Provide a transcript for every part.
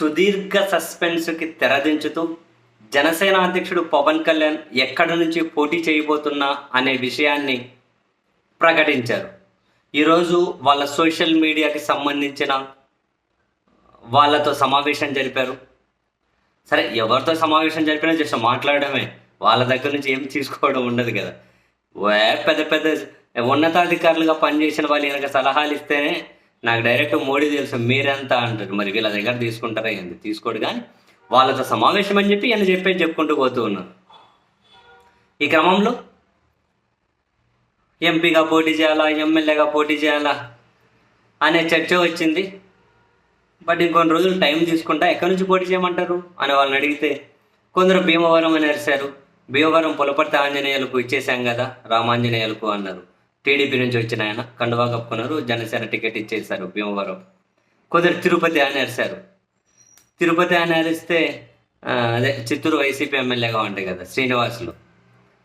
సుదీర్ఘ సస్పెన్స్కి తెరదించుతూ జనసేన అధ్యక్షుడు పవన్ కళ్యాణ్ ఎక్కడి నుంచి పోటీ చేయబోతున్నా అనే విషయాన్ని ప్రకటించారు. ఈరోజు వాళ్ళ సోషల్ మీడియాకి సంబంధించిన వాళ్ళతో సమావేశం జరిపారు. సరే ఎవరితో సమావేశం జరిపినా జస్ట్ మాట్లాడడమే. వాళ్ళ దగ్గర నుంచి ఏం తీసుకోవడం ఉండదు కదా. వే పెద్ద పెద్ద ఉన్నతాధికారులుగా పనిచేసిన వాళ్ళు కనుక సలహాలు ఇస్తేనే నాకు డైరెక్ట్ మోడీ తెలుసు మీరెంత అంటారు? మరి వీళ్ళ దగ్గర తీసుకుంటారా ఏంది? తీసుకోడు కానీ వాళ్ళతో సమావేశం అని చెప్పి ఈయన చెప్పేది చెప్పుకుంటూ పోతూ ఉన్నారు. ఈ క్రమంలో ఎంపీగా పోటీ చేయాలా ఎమ్మెల్యేగా పోటీ చేయాలా అనే చర్చ వచ్చింది. బట్ ఇంకొన్ని రోజులు టైం తీసుకుంటా ఎక్కడి నుంచి పోటీ చేయమంటారు అని వాళ్ళని అడిగితే కొందరు భీమవరం అని అరిశారు. భీమవరం పులపర్తి ఆంజనేయులకు ఇచ్చేసాం కదా రామాంజనేయులకు అన్నారు. టీడీపీ నుంచి వచ్చిన ఆయన కండువా కప్పుకున్నారు జనసేన టికెట్ ఇచ్చేశారు భీమవరం. కొందరు తిరుపతి ఆయన అరిశారు తిరుపతి ఆయన అరిస్తే అదే చిత్తూరు వైసీపీ ఎమ్మెల్యేగా ఉంటాయి కదా శ్రీనివాసులు.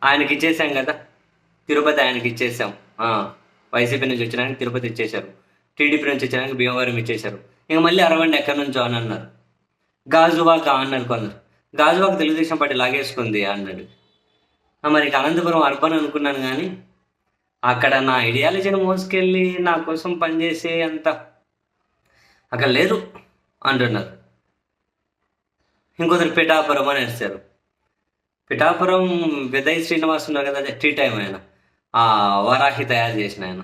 ఆయనకి ఇచ్చేసాం కదా. తిరుపతి ఆయనకి ఇచ్చేసాం వైసీపీ నుంచి వచ్చినాక తిరుపతి ఇచ్చేశారు. టీడీపీ నుంచి వచ్చినాక భీమవరం ఇచ్చేశారు. ఇంక మళ్ళీ అరవండి ఎక్కడి నుంచో అని అన్నారు. గాజువాక అన్నారు కొందరు గాజువాక తెలుగుదేశం పార్టీ లాగేసుకుంది అన్నాడు. మరి ఇక అనంతపురం అర్బన్ అనుకున్నాను కానీ అక్కడ నా ఐడియాలజీని మోసుకెళ్ళి నా కోసం పనిచేసే అంత అక్కడ లేరు అంటున్నారు. ఇంకొకరు పిఠాపురం అని వేస్తారు పిఠాపురం విదయ్ శ్రీనివాస్ ఉన్నారు కదా టీ టైం ఆయన. ఆ వరాహి తయారు చేసిన ఆయన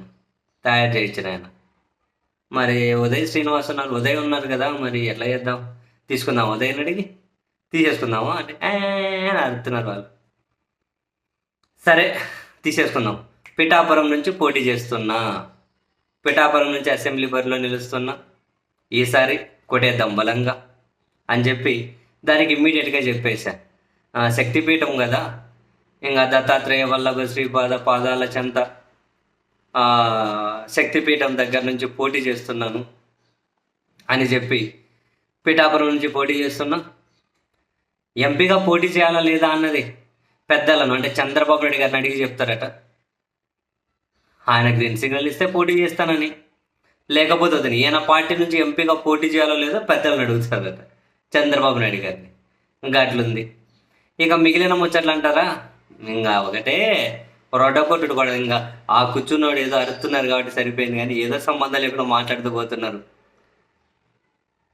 తయారు చేయించిన ఆయన. మరి ఉదయ్ శ్రీనివాస్ ఉన్నారు ఉదయ్ ఉన్నారు కదా మరి ఎట్లా చేద్దాం? తీసుకుందాం ఉదయ్ అడిగి? తీసేసుకుందామా? అంటే "ఏ" అని అడుగుతున్నారు వాళ్ళు. సరే తీసేసుకుందాం. పిఠాపురం నుంచి పోటీ చేస్తున్నా. పిఠాపురం నుంచి అసెంబ్లీ బరిలో నిలుస్తున్నా. ఈసారి కొట్టేద్దాం బలంగా అని చెప్పి దానికి ఇమ్మీడియట్గా చెప్పేశా. శక్తిపీఠం కదా. ఇంకా దత్తాత్రేయ వల్లభ శ్రీపాద పాదాల చెంత శక్తిపీఠం దగ్గర నుంచి పోటీ చేస్తున్నాను అని చెప్పి పిఠాపురం నుంచి పోటీ చేస్తున్నా. ఎంపీగా పోటీ చేయాలా లేదా అన్నది పెద్దలను అంటే చంద్రబాబు నాయుడు గారిని అడిగి చెప్తారట. ఆయన గ్రీన్ సిగ్నల్ ఇస్తే పోటీ చేస్తానని. లేకపోతే అతను ఈయన పార్టీ నుంచి ఎంపీగా పోటీ చేయాలో లేదో పెద్దలను అడుగుతారట చంద్రబాబు నాయుడు గారిని. ఇంకా అట్లుంది. ఇక మిగిలిన ముచ్చట్లు అంటారా? ఇంకా ఒకటే. పొరోటా కొట్టుడు కూడా ఇంకా. ఆ కూర్చున్నోడు ఏదో అరుతున్నారు కాబట్టి సరిపోయింది కానీ ఏదో సంబంధాలు ఎప్పుడో మాట్లాడుతూ పోతున్నారు.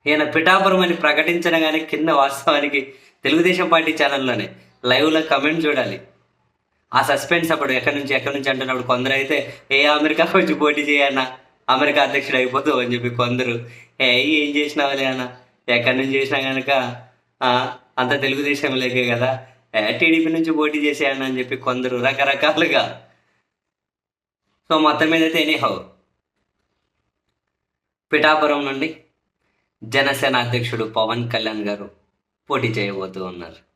ఈయన పిఠాపురం అని ప్రకటించిన కానీ కింద వాస్తవానికి తెలుగుదేశం పార్టీ ఛానల్లోనే లైవ్లో కమెంట్ చూడాలి. ఆ సస్పెన్స్ అప్పుడు ఎక్కడి నుంచి ఎక్కడి నుంచి అంటున్నప్పుడు కొందరు అయితే ఏ అమెరికా వచ్చి పోటీ చేయన్న? అమెరికా అధ్యక్షుడు అయిపోతావు అని చెప్పి కొందరు ఏ ఏం చేసినావులే అన్న? ఎక్కడి నుంచి చేసినా కనుక అంత తెలుగుదేశం లేకే కదా? ఏ టీడీపీ నుంచి పోటీ చేసేయన్న అని చెప్పి కొందరు రకరకాలుగా. సో మొత్తం మీద అయితే ఎనీహౌ పిఠాపురం నుండి జనసేన అధ్యక్షుడు పవన్ కళ్యాణ్ గారు పోటీ చేయబోతూ ఉన్నారు.